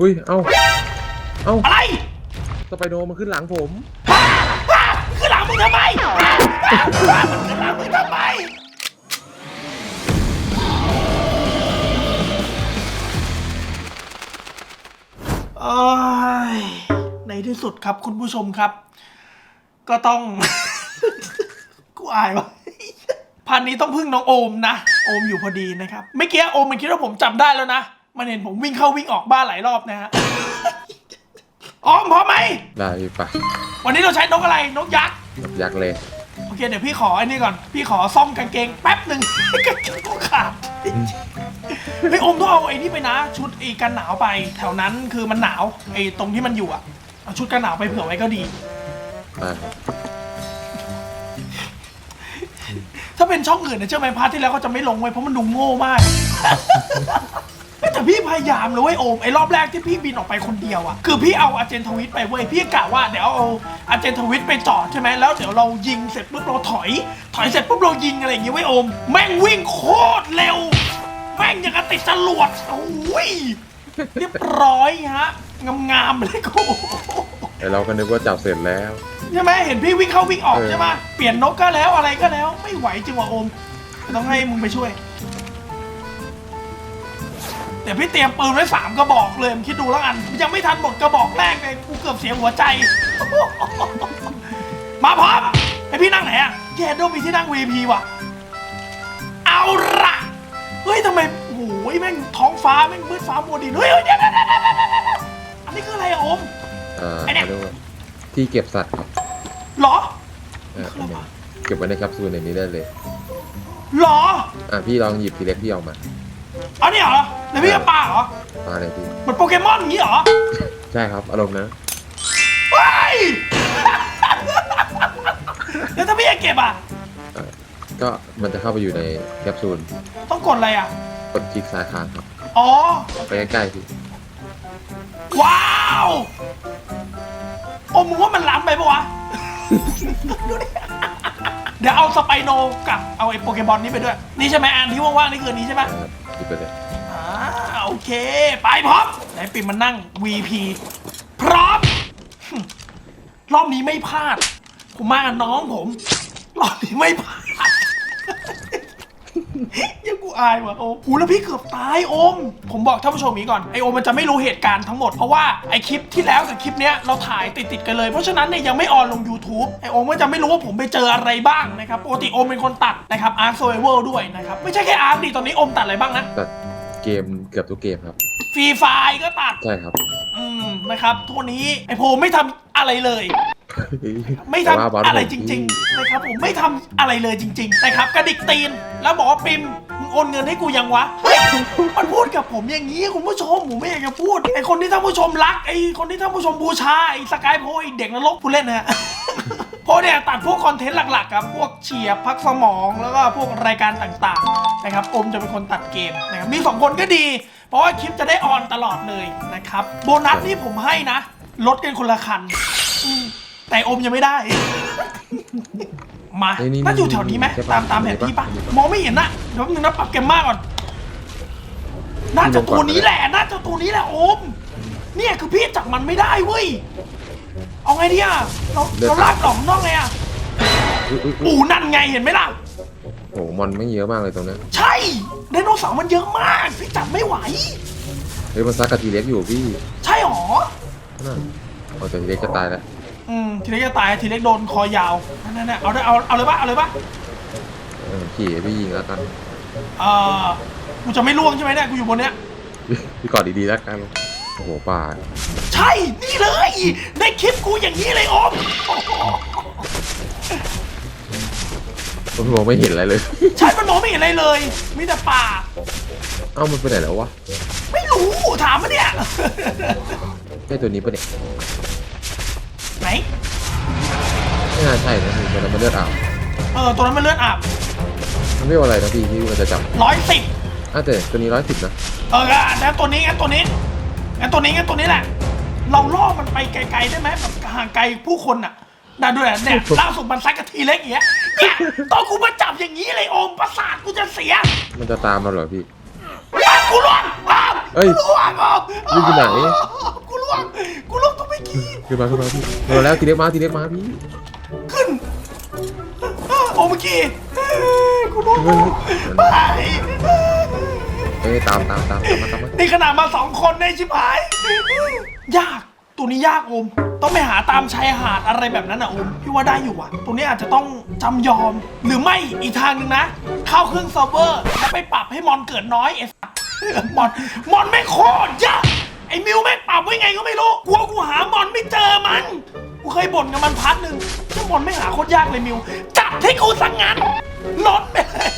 อุ้ย เอ้า เอ้าอะไรสไปโดมันขึ้นหลังผมว้าว้าขึ้นหลังมึงทำไมว้าว้ามันขึ้นหลังมึงทำไมโอ้ยในที่สุดครับคุณผู้ชมครับ ก็ต้อง กูอายวะพันนี้ต้องพึ่งน้องโอมนะ โอมอยู่พอดีนะครับไม่เกี้โอมมันคิดว่าผมจำได้แล้วนะ มันเห็นผมวิ่งเข้าวิ่งออกบ้านหลายรอบนะฮะโอมพร้อมไหม ได้พี่ไปวันนี้เราใช้นกอะไร นกยักษ์แบบยักษ์เลย โอเค เดี๋ยวพี่ขอไอ้นี่ก่อน พี่ขอซ่อมกางเกงแป๊บหนึ่ง กางเกงกูขาดเฮ้ยโอมต้องเอาไอ้นี่ไปนะ ชุดไอ้กันหนาวไป แถวนั้นคือมันหนาวไอ้ตรงที่มันอยู่อะเอาชุดกันหนาวไปเผื่อไว้ก็ดีได้ครับถ้าเป็นช่องอื่นเนี่ยเชื่อไหมพาร์ทที่แล้วเขาจะไม่ลงไว้เพราะมันดูโง่มากแต่ พี่พยายามเลยเว้ยโอมไอ้รอบแรกที่พี่บินออกไปคนเดียวอะคือพี่เอาอาเจนทวิตไปเว้ยพี่กะว่าเดี๋ยวเอาอาเจนทวิตไปจอดใช่ไหมแล้วเดี๋ยวเรายิงเสร็จปุ๊บเราถอย ถอยเสร็จปุ๊บเรายิงอะไรอย่างเงี้ยเว้ยโอม แม่งวิ่งโคตรเร็ว แม่งยังกระติดจรวดโอ้ยเรียบร้อยฮะงามๆเลยกูแต่เราก็นึกว่าจับเสร็จแล้ว ใช่ไหมเห็นพี่วิ่งเข้าวิ่งออกเออใช่ไหมเปลี่ยนนกก็แล้วอะไรก็แล้ว ไม่ไหวจริงว่ะโอม ต้องให้มึงไปช่วย เดี๋ยวพี่เตรียมปืนไว้สามกระบอกเลยมึงคิดดูแล้วกัน ยังไม่ทันหมดกระบอกแรกเลยกูเกือบเสียหัวใจ มาพร้อมให้พี่นั่งไหนอะแกโดมีที่นั่ง VP ว่ะ เอาละเฮ้ยทำไมโอ้โหแม่งท้องฟ้าแม่งมืดฟ้ามัวดินเฮ้ยเฮ้ยเดี๋ยวเดี๋ยวเดี๋ยวเดี๋ยวเดี๋ยวอันนี้คืออะไรอะอม เอ่อไอ้เนี่ย เขาเรียกว่าที่เก็บสัตว์ครับหรอ เอออันนี้เก็บไว้ในแคปซูลในนี้ได้เลย หรอ อะพี่ลองหยิบทีเล็กพี่ออกมา เอาเนี่ยเหรอ แล้วพี่จะปาเหรอปาเลยพี่ เหมือนโปเกมอนอย่างนี้เหรอใช่ครับ อารมณ์นะ เฮ้ย แล้วถ้าพี่จะเก็บอะเอ่อก็มันจะเข้าไปอยู่ในแคปซูล ต้องกดอะไรอะ กดคลิกซ้ายค้างครับ อ๋อ ไปใกล้ๆพี่ ว้าวโอ้มึงว่ามันล้ำไปปะวะ ดูดิ เดี๋ยวเอาสไปโนกับเอาไอ้โปเกมอนนี้ไปด้วย นี่ใช่ไหมอันที่ว่างๆนี่คืออนนี้ใช่ไหม นะครับหยิบไปเลยอ่า โอเค ไปพร้อมไหนปิ่มมันนั่ง VP พร้อม รอบนี้ไม่พลาด ผมมากับน้องผม รอบนี้ไม่พลาด ยังกูอายว่ะโอมหูแล้วพี่เกือบตายโอม ผมบอกท่านผู้ชมนี้ก่อน ไอโอมมันจะไม่รู้เหตุการณ์ทั้งหมด เพราะว่าไอคลิปที่แล้วกับคลิปเนี้ยเราถ่ายติดติดๆกันเลย เพราะฉะนั้นเนี่ยยังไม่ออนลง YouTube ไอโอมก็จะไม่รู้ว่าผมไปเจออะไรบ้างนะครับ ปกติโอมเป็นคนตัดนะครับ Ark Survival ด้วยนะครับ ไม่ใช่แค่ Ark ดิตอนนี้โอมตัดอะไรบ้างนะต่เกมเกือบทุกเกมครับฟรีไฟก็ตัด ใช่ครับอืมนะครับทุกวันนี้ไอโพไม่ทำอะไรเลย ไม่ทำแต่ว่าบสอะไรผมจริง ๆ นะครับผมไม่ทำอะไรเลยจริง ๆ นะครับกระดิกตีนแล้วบอกว่าปิมมึงโอนเงินให้กูยังวะเฮ้ยมันพูดกับผมอย่างนี้คุณผู้ชมผมไม่อยากจะพูดไอคนที่ท่านผู้ชมรักไอคนที่ท่านผู้ชมบูชาไอสกายโพไอเด็กนรกผู้เล่นนะฮะ เพราะเนี่ยตัดพวกคอนเทนต์หลักๆครับพวกเฉียบพักสมองแล้วก็พวกรายการต่างๆนะครับอมจะเป็นคนตัดเกมนะครับมีสองคนก็ดี เพราะว่าคลิปจะได้ออนตลอดเลยนะครับโบนัสนี่ผมให้นะลดกันคนละคันอืมแต่อมยังไม่ได้ มาเฮ้ยนี่น่าอยู่แถวนี้ไหมใช่ปะตามตามแผนที่ปะใช่ปะมองไม่เห็นนะเดี๋ยวแป๊บนึงนะปรับเกมมากก่อน น่าจะตัวนี้แหละ น่าจะตัวนี้แหละโอม เนี่ยคือพี่จับมันไม่ได้เว้ย เอาไงดีอะเราเราลากกล่องนอกไงอะอุ๊ยอุ๊ยอุ๊ยอูนั่นไงเห็นไหมล่ะ โอ้โหมอนไม่เยอะมากเลยตรงเนี้ยใช่ไดโนเสาร์มันเยอะมากพี่จับไม่ไหว เฮ้ยมันซักกับทีเล็กอยู่พี่ใช่หรอนั่นโอ้แต่ทีเล็กจะตายแล้วอืมทีเล็กจะตายทีเล็กโดนคอยาวนั่นๆๆเอาได้เอาเอาเลยปะเอาเลยปะเออขี่ให้พี่ยิงแล้วกันเอ่อกูจะไม่ล่วงใช่ไหมเนี่ยกูอยู่บนเนี้ยพี่กอดดีๆแล้วกัน โอ้โหป่าใช่ นี่เลย ในคลิปกูอย่างนี้เลยโอมผมมองไม่เห็นอะไรเลย ใช่ มันมองไม่เห็นอะไรเลย มีแต่ป่า เอ้ามันไปไหนแล้ววะไม่รู้ ถามมาเนี่ยใช่ตัวนี้ปะเนี่ยไหน ไม่น่าใช่นะตัวนั้นมันเลือดอาบเออ ตัวนั้นมันเลือดอาบมันไม่เอาอะไรนะพี่ที่มันจะจับร้อยสิบอะแต่ตัวนี้ร้อยสิบนะ เอองั้นตัวนี้งั้นตัวนี้ งั้นตัวนี้งั้นตัวนี้แหละ เราล่อมันไปไกลๆได้ไหมแบบห่างไกลผู้คนอะได้ด้วยอะเนี่ยล่าสุดมันซักกะทีเล็กอย่างเงี้ยเนี่ยตอนกูมาจับอย่างนี้เลยโอมประสาทกูจะเสียมันจะตามเราเหรอพี่ อ้าวกูร้อนอ้าวเอ้ยล่วงอะวิ่งไปไหน กูล่วงกูล่วงตัวไม่กี้ขึ้นมาขึ้นมาพี่มาแล้วทีเล็กมาทีเล็กมาพี่ขึ้นโอ้เมื่อกี้กูล่วงเฮ้ยไป เอ้ยตามตามตามตามมาตามมานี่ขนาดมาสองคนในชิบหาย ยาก ตัวนี้ยากอม ต้องไปหาตามชายหาดอะไรแบบนั้นอะอม พี่ว่าได้อยู่อะ ตัวนี้อาจจะต้องจำยอม หรือไม่อีกทางหนึ่งนะ เข้าเครื่องเซิร์ฟเวอร์แล้วไปปรับให้มอนเกิดน้อยไอ้สัสมอนมอนไม่งโคตรยากไอ้มิวแม่งปรับไว้ไงก็ไม่รู้กลัวกูหามอนไม่เจอมันกูเคยบ่นกับมันพักหนึ่งที่มอนไม่หาโคตรยากเลยมิวจัดให้กูสังงานลดไปเลย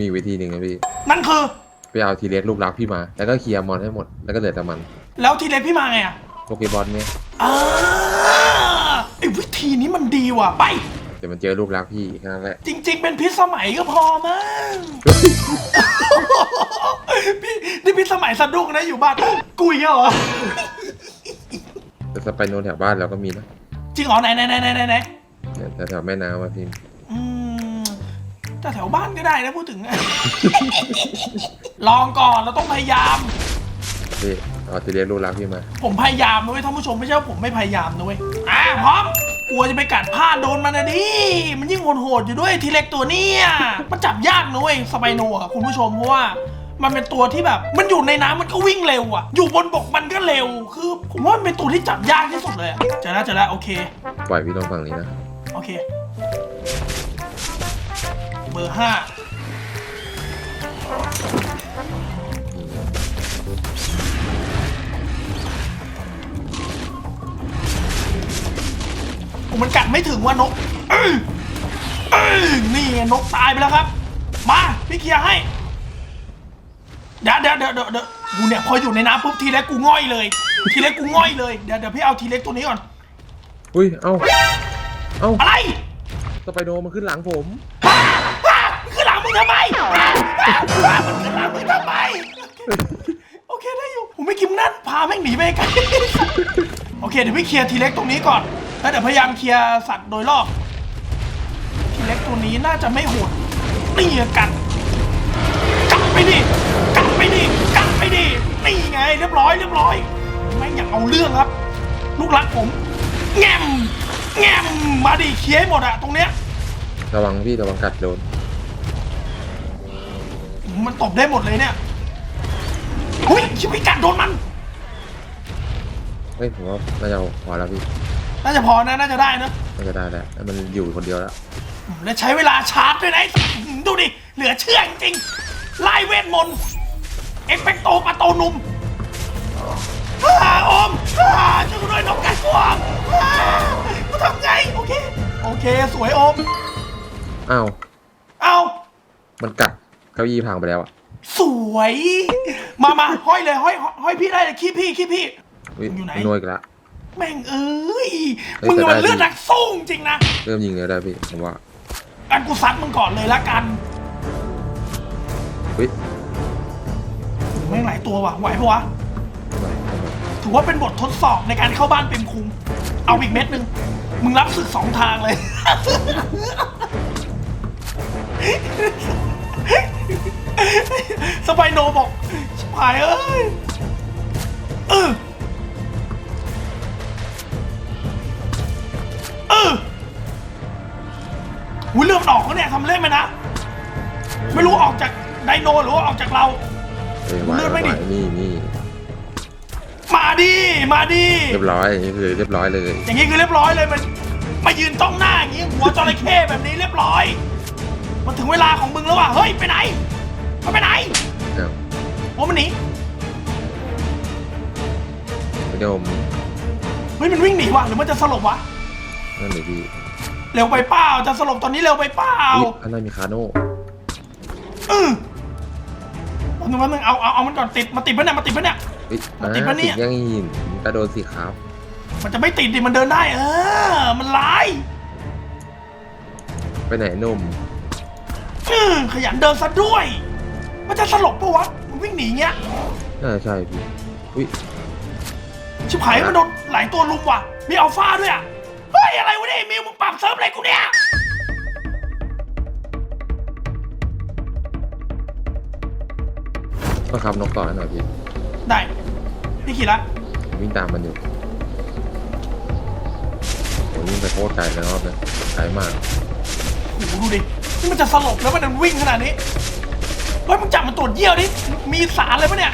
มีวิธีหนึ่งนะพี่นั่นคือ ไปเอาทีเล็กลูกรักพี่มา แล้วก็เคลียร์มอนให้หมด แล้วก็เหลือแต่มันแล้วทีเล็กพี่มาไงอะโปเกบอลเนี่ยอ่าไอ้วิธีนี้มันดีว่ะไป เดี๋ยวมันเจอลูกรักพี่แค่นั้นแหละ จริง ๆ เป็นพิษสมัยก็พอมั้ง พี่นี่พิษสมัยสะดุ้งนะอยู่บ้านกุยเหรอแต่สไปโนแถวบ้านเราก็มีนะ จริงเหรอไหนไหนไหนไหนไหนไหนเนี่ยแถวๆแม่น้ำมาพี่อืม แต่แถวบ้านก็ได้นะพูดถึง ลองก่อนเราต้องพยายามพี่เอาทีเล็กลูกรักพี่มา ผมพยายามนะเว้ยท่านผู้ชมไม่ใช่ว่าผมไม่พยายามนะเว้ยอะพร้อมกลัวจะไปกัดผ้าโดนมันนะดิมันยิ่งโหดๆอยู่ด้วยทีเล็กตัวเนี้ยมันจับยากนะเว้ยสไปโนอะคุณผู้ชมเพราะว่า มันเป็นตัวที่แบบ มันอยู่ในน้ำมันก็วิ่งเร็วอะอยู่บนบกมันก็เร็ว คือผมว่ามันเป็นตัวที่จับยากที่สุดเลยอะเจอแล้วเจอแล้วโอเค ปล่อยพี่ตรงฝั่งนี้นะ โอเคเบอร์ห้าโอ้มันกัดไม่ถึงว่านกเอ้ยเอ้ยนี่ไงนกตายไปแล้วครับ มาพี่เคลียร์ให้ เดี๋ยวเดี๋ยวเดี๋ยวเดี๋ยวเดี๋ยวกูเนี่ยพออยู่ในน้ำปุ๊บทีเล็กกูง่อยเลย ทีเล็กกูง่อยเลยเดี๋ยวเดี๋ยวพี่เอาทีเล็กตัวนี้ก่อน อุ้ย เอ้าเอ้าอะไรสไปโนมันขึ้นหลังผมอะอะ มึงทำไมอะอะอะมันขึ้นหลังมึงทำไม โอเคได้อยู่ ผมไม่กินนั่นพาแม่งหนีไปไกลโอเคเดี๋ยวพี่เคลียร์ทีเล็กตรงนี้ก่อน แล้วเดี๋ยวพยายามเคลียร์สัตว์โดยรอบ ทีเล็กตัวนี้น่าจะไม่โหดนี่กัดกัดไปดิกัดไปดิกัดไปดินี่ไง เรียบร้อยเรียบร้อย แม่งอยากเอาเรื่องครับ ลูกรักผม แง้มแง้มมาดิเคลียร์ให้หมดอะตรงเนี้ย ระวังพี่ระวังกัดโดน มันตบได้หมดเลยเนี่ยหุ้ยชิบไปกัดโดนมัน เฮ้ยผมว่าน่าจะพอแล้วพี่น่าจะพอนะ น่าจะได้นะ น่าจะได้แล้วแล้วมันอยู่คนเดียวแล้วและใช้เวลาชาร์จด้วยนะไอ้ดูดิ เหลือเชื่อจริงๆไล่เวทมนต์ เอ็กเปกโตปาโตนุมอาอมอาช่วยกูด้วยนกกัดกวางอ่ากูทำไง โอเค โอเค สวยอมอ้าว เอา มันกัด เก้าอี้พังไปแล้วอะสวย มามาห้อยเลยห้อยห้อยพี่ได้เลยขี้พี่ขี้พี่ อุ้ยอยู่ไหนมันนวยอีกแล้วแม่งเอ้ย เฮ้ยมึงแต่มันได้ เลือดดีนักสู้จริงนะเริ่มยิงแล้วได้พี่ผมว่ากันกูซัดมึงก่อนเลยละกันเฮ้ยแม่งหลายตัวว่ะไหวปะวะ ทำไมทำไมถือว่าเป็นบททดสอบในการเข้าบ้านเป็นคุง เอาอีกเม็ดหนึ่งมึงรับศึกสองทางเลย สไปโนบอกชิบหายเอ้ยเออเออหุ้ยเริ่มออกแล้วเนี่ยทำเล่นไหมนะ ไม่รู้ออกจากไดโนหรือว่าออกจากเราเฮ้ยไหวเลือดไม่ไหวดิ นี่นี่มาดิมาดิ เรียบร้อยนี่คือเรียบร้อยเลยอย่างนี้คือเรียบร้อยเลยมันมายืนจ้องหน้าอย่างนี้หัวจระเข้แบบนี้เรียบร้อย มันถึงเวลาของมึงแล้วว่ะเฮ้ยไปไหนมันไปไหนอ้าว โอ้มันหนีไม่ได้ผมเฮ้ยมันวิ่งหนีว่ะหรือมันจะสลบวะนั่นเลยพี่เร็วไปเปล่าจะสลบตอนนี้เร็วไปเปล่าอุ๊ยอันนั้นมีคาโน่อือวันนึงวันนึงเอาเอาเอามันก่อนติดมาติดปะเนี่ยมาติดปะเนี่ยเฮ้ยมันติดปะเนี่ยติดยังหินกระโดดสิครับมันจะไม่ติดดิมันเดินได้ เออ มันร้ายไปไหนหนุ่ม อือขยันเดินซะด้วย มันจะสลบปะวะ มันวิ่งหนีเงี้ยน่าจะใช่พี่อุ้ยชิบหายมันโดนหลายตัวลุมว่ะ มีอัลฟาด้วยอะ เฮ้ย อะไรวะเนี่ยไอ้มิวมึงปรับเซิร์ฟอะไรกูเนี่ยก็ขับนกต่อให้หน่อยพี่ได้พี่ขี่ละผมวิ่งตามมันอยู่โอ้ยวิ่งไปโคตรไกลเลยรอบเลยไกลมากโอ้โหดูดิ นี่มันจะสลบแล้วมันวิ่งขนาดนี้ เฮ้ยมึงจับมันตรวจเยี่ยวดิ มีสารเลยปะเนี่ย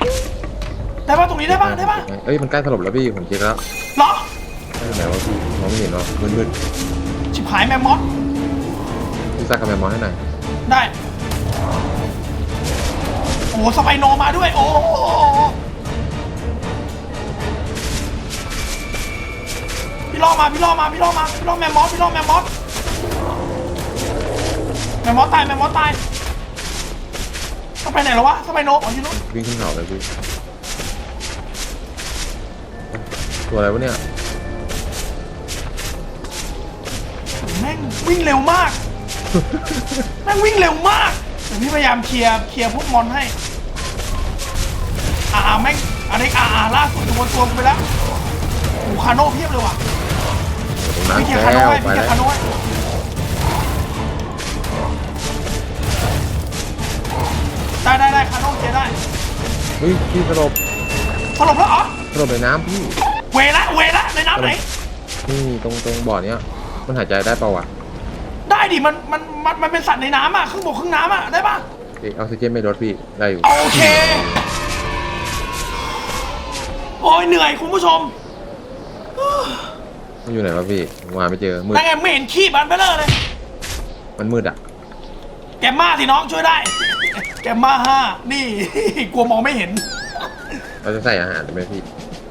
ได้ปะตรงนี้ได้ปะได้ปะเอ้ยมันใกล้ถล่มแล้วพี่ผมเช็คแล้วเหรอ ไม่ไหนวะพี่มองไม่เห็นหรอมืดชิบหายแมมมอสๆพี่ซักกับแมมมอสให้หน่อยได้ โอ้โหสไปโนมาด้วย โอ้โหพี่ล่อมาพี่ล่อมาพี่ล่อมาพี่ล่อแมมมอสพี่ล่อแมมมอสแมมมอสตายแมมมอสตายต้อง ไปไหนแล้ววะสไปโนอ๋ออยู่นู้นวิ่งขึ้นเขาเลยพี่ตัวอะไรวะเนี่ยแม่งวิ่งเร็วมาก แม่งวิ่งเร็วมากเดี๋ยวพี่พยายามเคลียร์เคลียร์พวกมอนให้อ่าแม่งอันนี้อ่าอ่าล่าสุดโดนตัวกูไปแล้วโอ้โหคาโน่เพียบเลยว่ะตรงนั้นพี่เคลียร์แล้คาโน่วให้ไปพี่เคลียแล้วร์คาโน่ให้ ฮ้ยพี่สลบสรุปแล้วเหรอสลบในน้ำพี่เวละเวละในน้ำไหนนี่ตรงตรงบ่อเนี้ย มันหายใจได้เปล่าวะได้ดิมันมันมันมันเป็นสัตว์ในน้ำอะครึ่งบกครึ่งน้ำอะได้ปะเอ๊ะออกซิเจนไม่ลดพี่ได้อยู่โอเค โอ้ยเหนื่อยคุณผู้ชมมันอยู่ไหนวะพี่ผมหาไม่เจอมืดนั่งไงไม่เห็นขี้บันเบลเลอร์เลยมันมืดอะแกมมาสิน้องช่วยได้ แกมมาห้านี่ กลัวมองไม่เห็น เราจะใส่อาหารไหมพี่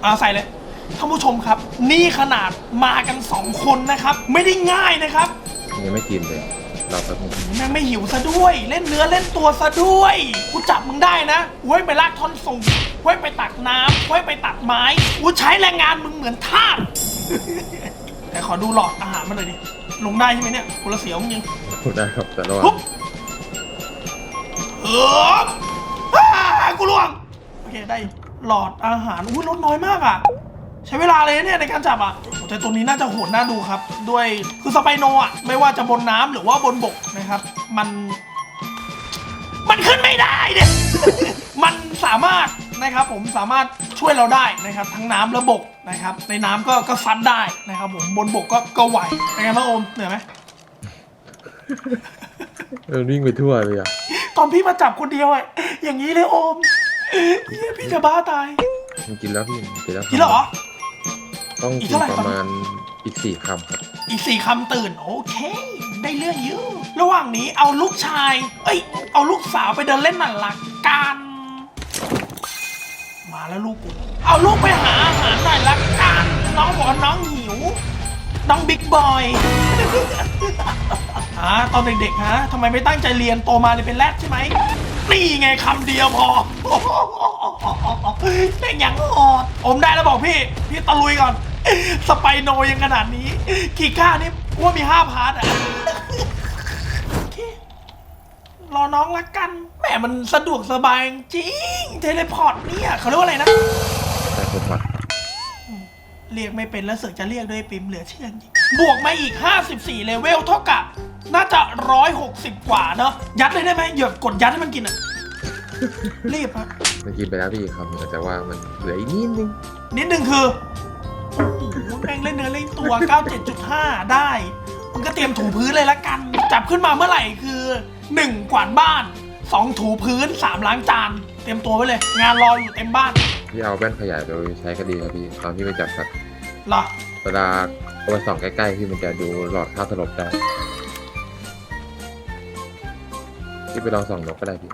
เอาใส่เลยท่านผู้ชมครับ นี่ขนาดมากันสองคนนะครับ ไม่ได้ง่ายนะครับยังไม่กินเลย เราแป๊บนึงแม่งไม่หิวซะด้วย เล่นเนื้อเล่นตัวซะด้วยกูจับมึงได้นะเว้ยไปลากท่อนสูงเว้ยไปตักน้ำเว้ยไปตัดไม้กูใช้แรงงานมึงเหมือนทาส แต่ขอดูหลอดอาหารมาหน่อยดิลงได้ใช่ไหมเนี่ยกูละเสียวจริงพูดได้ครับแต่ระหว่างปุ๊บ หลอดอาหารอุ้ยลดน้อยมากอะ ใช้เวลาเลยนะเนี่ยในการจับอะแต่ตัวนี้น่าจะโหดน่าดูครับ ด้วยคือสไปโนอะ ไม่ว่าจะบนน้ำหรือว่าบนบกนะครับ มัน มันขึ้นไม่ได้เนี่ยมันสามารถนะครับผมสามารถช่วยเราได้นะครับ ทั้งน้ำและบกนะครับ ในน้ำก็ก็ซัดได้นะครับ ผมบนบกก็ก็ไหวเป็นไงบ้างโอมเหนื่อยไหมเออวิ่งไปทั่วเลยอะตอนพี่มาจับคนเดียวอะอย่างนี้เลยโอม เฮียพี่จะบ้าตาย มันกินแล้วพี่กินแล้วกินแล้วเหรอ ต้องอีกกินเท่าไหร่ ประมาณอีกสี่คำครับอีกสี่คำตื่น โอเค ได้เรื่องเยอะระหว่างนี้เอาลูกชาย เอ้ย เอาลูกสาวไปเดินเล่นหน่อยละกัน มาแล้วลูกกูเอาลูกไปหาอาหารหน่อยละกัน น้องบอกว่าน้องหิว น้องบิ๊กบอยฮะตอนเด็กๆฮะทำไมไม่ตั้งใจเรียนโตมาเลยเป็นแรดใช่ไหม นี่ไงคำเดียวพอเป็นอย่างโหดอมได้แล้วบอกพี่ พี่ตะลุยก่อน สไปโนยังขนาดนี้ กี่ก้านี่ว่ามีห้าพาร์ทอะโอเครอน้องละกันแหมมันสะดวกสบายจริง เทเลพอร์ตเนี่ยเขาเรียกว่าอะไรนะแต่ผมปัดเรียกไม่เป็นแล้วเสือกจะเรียกด้วยปิมเหลือเชื่อจริง บวกมาอีก 54 เลเวลเท่ากับ น่าจะ 160 กว่าเนอะยัดเลยได้ไหมเหยียบกดยัดให้มันกินอะรีบฮะมันกินไปแล้วพี่คำหนึ่งแต่ว่ามันเหลืออีกนิดนึง นิดนึงคือโอ้โหแม่งเล่นเนื้อเล่นตัว 97.5 ได้ มันก็เตรียมถูพื้นเลยละกัน จับขึ้นมาเมื่อไหร่คือ 1 กวาดบ้าน 2 ถูพื้น 3 ล้างจาน เตรียมตัวไว้เลย งานรออยู่เต็มบ้าน พี่เอาแว่นขยายโดยใช้ก็ดีครับพี่ตอนที่ไปจับสัตว์เหรอเวลา เอาไปส่องใกล้ๆพี่มันจะดูหลอดค่าสลบได้พี่ไปลองส่องนกก็ได้พี่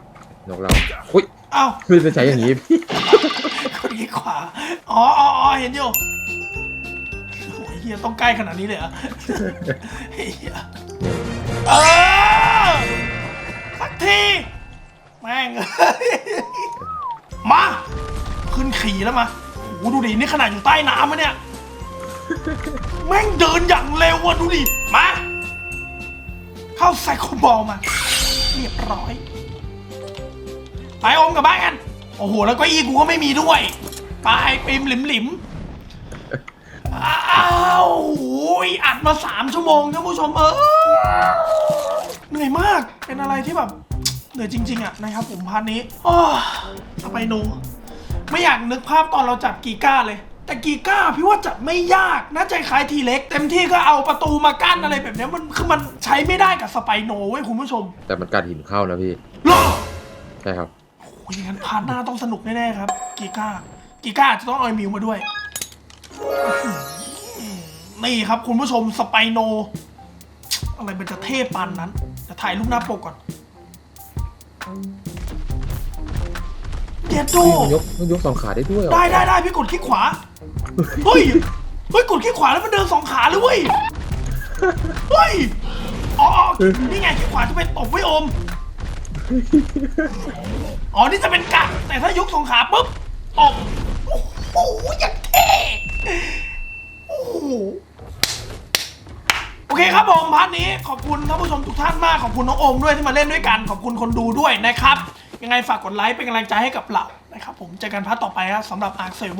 นกเราอุ้ยเอ้าไม่ได้ใช้อย่างนี้พี่คนขี้ขวาอ๋ออ๋ออ๋อเห็นอยู่โอ้ยเฮียต้องใกล้ขนาดนี้เลยเหรอเฮียเออสักทีแม่งมา ขึ้นขี่แล้วมาโอ้โหดูดินี่ขนาดอยู่ใต้น้ำมะเนี่ย แม่งเดินอย่างเร็วอะดูดิ มา เข้าไซโคบอลมา เรียบร้อย ไปอมกับบ้านกัน โอ้โห แล้วก็อีกูก็ไม่มีด้วย ไปปิมหลิมหลิมอ้าวโอ้ยอัดมาสามชั่วโมงท่านผู้ชมเออเหนื่อยมาก เป็นอะไรที่แบบ เหนื่อยจริง ๆ อะนะครับผมพาร์ทนี้อ้อไปโนไม่อยากนึกภาพตอนเราจับกีก้าเลย แต่กีก้าพี่ว่าจับไม่ยากน่าจะคล้ายทีเล็ก เต็มที่ก็เอาประตูมากั้นอะไรแบบเนี้ยมันคือมันใช้ไม่ได้กับสไปโนเว้ยคุณผู้ชมแต่มันกัดหินเข้านะพี่ หรอใช่ครับ โอ้ยอย่างนั้นพาร์ทหน้าต้องสนุกแน่ๆครับ กีก้า กีก้าอาจจะต้องเอาไอ้มิวมาด้วยอื้อหือนี่ครับ คุณผู้ชมสไปโน อะไรมันจะเท่ปานนั้นจะถ่ายรูปหน้าปกก่อน เดดโดมันยกมันยกสองขาได้ด้วยเหรอได้ได้ได้พี่กดคลิกขวา เฮ้ย เฮ้ยกดคลิกขวาแล้วมันเดินสองขาเลยเว้ย เฮ้ย อ๋ออ๋อนี่ไงคลิกขวาจะไปตบไว้อม อ๋อ นี่จะเป็นกะแต่ถ้ายกสองขาปุ๊บออกโอ้โหอย่างเท่โอ้โหโอเคครับผมพาร์ทนี้ขอบคุณท่านผู้ชมทุกท่านมากขอบคุณน้องโอมด้วยที่มาเล่นด้วยกัน ขอบคุณคนดูด้วยนะครับ ยังไงฝากกดไลค์เป็นกำลังใจให้กับเรานะครับผมเจอกันพาร์ทต่อไปครับสำหรับ Ark s e r